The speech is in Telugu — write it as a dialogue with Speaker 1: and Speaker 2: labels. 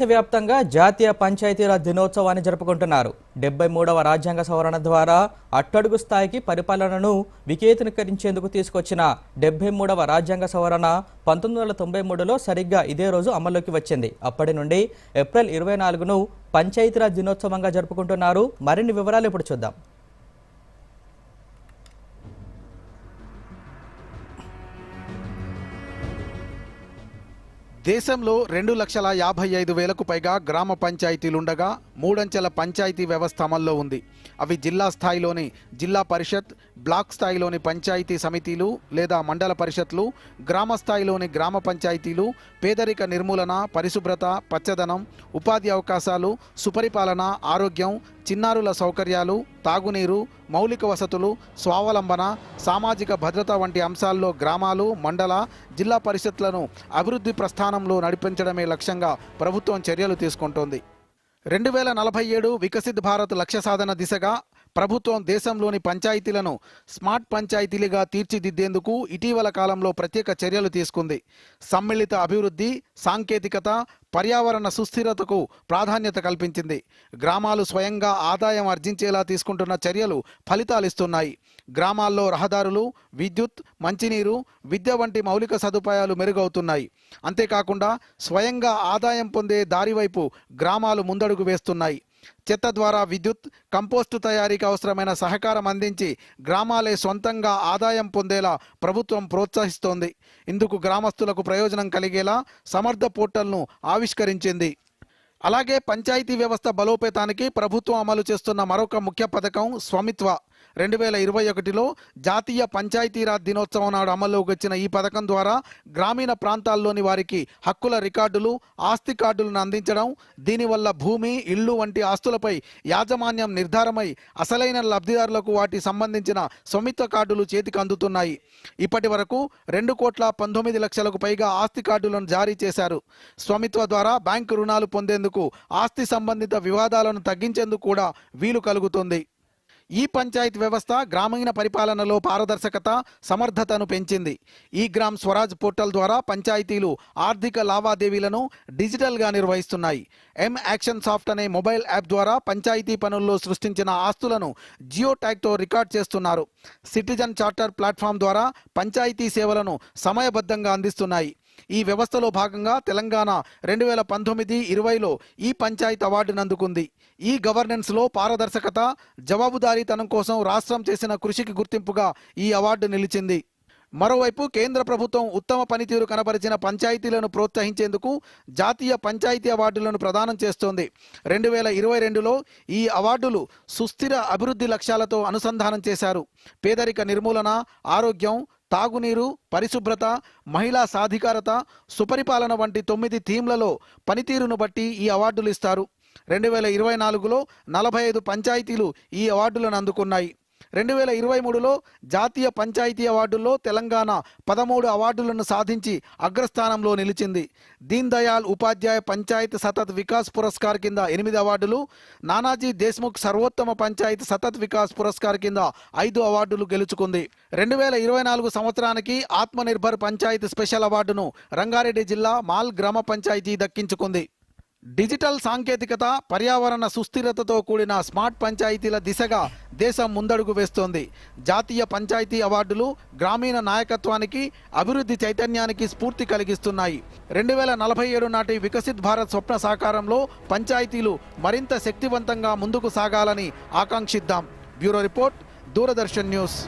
Speaker 1: దేశవ్యాప్తంగా జాతీయ పంచాయతీరాజ్ దినోత్సవాన్ని జరుపుకుంటున్నారు. డెబ్బై మూడవ రాజ్యాంగ సవరణ ద్వారా అట్టడుగు స్థాయికి పరిపాలనను వికేతీకరించేందుకు తీసుకొచ్చిన డెబ్బై మూడవ రాజ్యాంగ సవరణ పంతొమ్మిది వందల తొంభై మూడులో సరిగ్గా ఇదే రోజు అమల్లోకి వచ్చింది. అప్పటి నుండి ఏప్రిల్ ఇరవై నాలుగును పంచాయతీరాజ్ దినోత్సవంగా జరుపుకుంటున్నారు. మరిన్ని వివరాలు ఇప్పుడు చూద్దాం.
Speaker 2: దేశంలో రెండు లక్షల యాభై ఐదు వేలకు పైగా గ్రామ పంచాయతీలుండగా మూడంచెల పంచాయతీ వ్యవస్థ అమల్లో ఉంది. అవి జిల్లా స్థాయిలోని జిల్లా పరిషత్ బ్లాక్ స్థాయిలోని పంచాయతీ సమితిలు లేదా మండల పరిషత్లు గ్రామ స్థాయిలోని గ్రామ పంచాయతీలు పేదరిక నిర్మూలన పరిశుభ్రత పచ్చదనం ఉపాధి అవకాశాలు సుపరిపాలన ఆరోగ్యం చిన్నారుల సౌకర్యాలు తాగునీరు మౌలిక వసతులు స్వావలంబన సామాజిక భద్రత వంటి అంశాల్లో గ్రామాలు మండల జిల్లా పరిషత్లను అభివృద్ధి ప్రస్థానంలో నడిపించడమే లక్ష్యంగా ప్రభుత్వం చర్యలు తీసుకుంటోంది. రెండు వేల నలభై ఏడు వికసిత్ భారత్ లక్ష్య సాధన దిశగా ప్రభుత్వం దేశంలోని పంచాయతీలను స్మార్ట్ పంచాయతీలుగా తీర్చిదిద్దేందుకు ఇటీవల కాలంలో ప్రత్యేక చర్యలు తీసుకుంది. సమ్మిళిత అభివృద్ధి సాంకేతికత పర్యావరణ సుస్థిరతకు ప్రాధాన్యత కల్పించింది. గ్రామాలు స్వయంగా ఆదాయం ఆర్జించేలా తీసుకుంటున్న చర్యలు ఫలితాలిస్తున్నాయి. గ్రామాల్లో రహదారులు విద్యుత్ మంచినీరు విద్య వంటి మౌలిక సదుపాయాలు మెరుగవుతున్నాయి. అంతేకాకుండా స్వయంగా ఆదాయం పొందే దారివైపు గ్రామాలు ముందడుగు వేస్తున్నాయి. చెత్త ద్వారా విద్యుత్ కంపోస్టు తయారీకి అవసరమైన సహకారం అందించి గ్రామాలే సొంతంగా ఆదాయం పొందేలా ప్రభుత్వం ప్రోత్సహిస్తోంది. ఇందుకు గ్రామస్తులకు ప్రయోజనం కలిగేలా సమర్థ పోర్టల్ను ఆవిష్కరించింది. అలాగే పంచాయతీ వ్యవస్థ బలోపేతానికి ప్రభుత్వం అమలు చేస్తున్న మరొక ముఖ్య పథకం స్వమిత్వ. రెండు వేల ఇరవై ఒకటిలో జాతీయ పంచాయతీరాజ్ దినోత్సవం నాడు అమల్లోకి వచ్చిన ఈ పథకం ద్వారా గ్రామీణ ప్రాంతాల్లోని వారికి హక్కుల రికార్డులు ఆస్తి కార్డులను అందించడం దీనివల్ల భూమి ఇళ్ళు వంటి ఆస్తులపై యాజమాన్యం నిర్ధారమై అసలైన లబ్ధిదారులకు వాటి సంబంధించిన స్వమిత్వ కార్డులు చేతికి అందుతున్నాయి. ఇప్పటి వరకు రెండు కోట్ల పంతొమ్మిది లక్షలకు పైగా ఆస్తి కార్డులను జారీ చేశారు. స్వమిత్వ ద్వారా బ్యాంకు రుణాలు పొందేందుకు ఆస్తి సంబంధిత వివాదాలను తగ్గించేందుకు కూడా వీలు కలుగుతుంది. ఈ పంచాయత్ వ్యవస్థ గ్రామీణ పరిపాలనలో పారదర్శకత సమర్థతను పెంచింది. ఈ గ్రామ్ స్వరాజ్ పోర్టల్ ద్వారా పంచాయతీలు ఆర్థిక లావాదేవీలను డిజిటల్గా నిర్వహిస్తున్నాయి. ఎం యాక్షన్ సాఫ్ట్ అనే మొబైల్ యాప్ ద్వారా పంచాయతీ పనుల్లో సృష్టించిన ఆస్తులను జియో ట్యాగ్తో రికార్డ్ చేస్తున్నారు. సిటిజన్ చార్టర్ ప్లాట్ఫామ్ ద్వారా పంచాయతీ సేవలను సమయబద్ధంగా అందిస్తున్నాయి. ఈ వ్యవస్థలో భాగంగా తెలంగాణ రెండు వేల పంతొమ్మిది ఇరవైలో ఈ పంచాయత్ అవార్డును అందుకుంది ఈ గవర్నెన్స్లో పారదర్శకత జవాబుదారీతనం కోసం రాష్ట్రం చేసిన కృషికి గుర్తింపుగా ఈ అవార్డు నిలిచింది. మరోవైపు కేంద్ర ప్రభుత్వం ఉత్తమ పనితీరు కనబరిచిన పంచాయతీలను ప్రోత్సహించేందుకు జాతీయ పంచాయతీ అవార్డులను ప్రదానం చేస్తోంది. రెండు వేల ఇరవై రెండులో ఈ అవార్డులు సుస్థిర అభివృద్ధి లక్ష్యాలతో అనుసంధానం చేశారు. పేదరిక నిర్మూలన ఆరోగ్యం తాగునీరు పరిశుభ్రత మహిళా సాధికారత సుపరిపాలన వంటి తొమ్మిది థీమ్లలో పనితీరును బట్టి ఈ అవార్డులు ఇస్తారు. రెండు వేల ఇరవై నాలుగులో నలభై ఐదు పంచాయతీలు ఈ అవార్డులను అందుకున్నాయి. రెండు వేల ఇరవై మూడులో జాతీయ పంచాయతీ అవార్డుల్లో తెలంగాణ పదమూడు అవార్డులను సాధించి అగ్రస్థానంలో నిలిచింది. దీన్ దయాళ్ ఉపాధ్యాయ పంచాయత్ సతత్ వికాస్ పురస్కార్ కింద ఎనిమిది అవార్డులు నానాజీ దేశ్ముఖ్ సర్వోత్తమ పంచాయత్ సతత్ వికాస్ పురస్కార్ కింద ఐదు అవార్డులు గెలుచుకుంది. రెండు వేల ఇరవై నాలుగు సంవత్సరానికి ఆత్మనిర్భర్ పంచాయత్ స్పెషల్ అవార్డును రంగారెడ్డి జిల్లా మాల్ గ్రామ పంచాయతీ దక్కించుకుంది. డిజిటల్ సాంకేతికత పర్యావరణ సుస్థిరతతో కూడిన స్మార్ట్ పంచాయతీల దిశగా దేశం ముందడుగు వేస్తోంది. జాతీయ పంచాయతీ అవార్డులు గ్రామీణ నాయకత్వానికి అభివృద్ధి చైతన్యానికి స్ఫూర్తి కలిగిస్తున్నాయి. రెండు వేల నలభై ఏడు నాటి వికసిత్ భారత్ స్వప్న సాకారంలో పంచాయతీలు మరింత శక్తివంతంగా ముందుకు సాగాలని ఆకాంక్షిద్దాం. Bureau report Doordarshan news.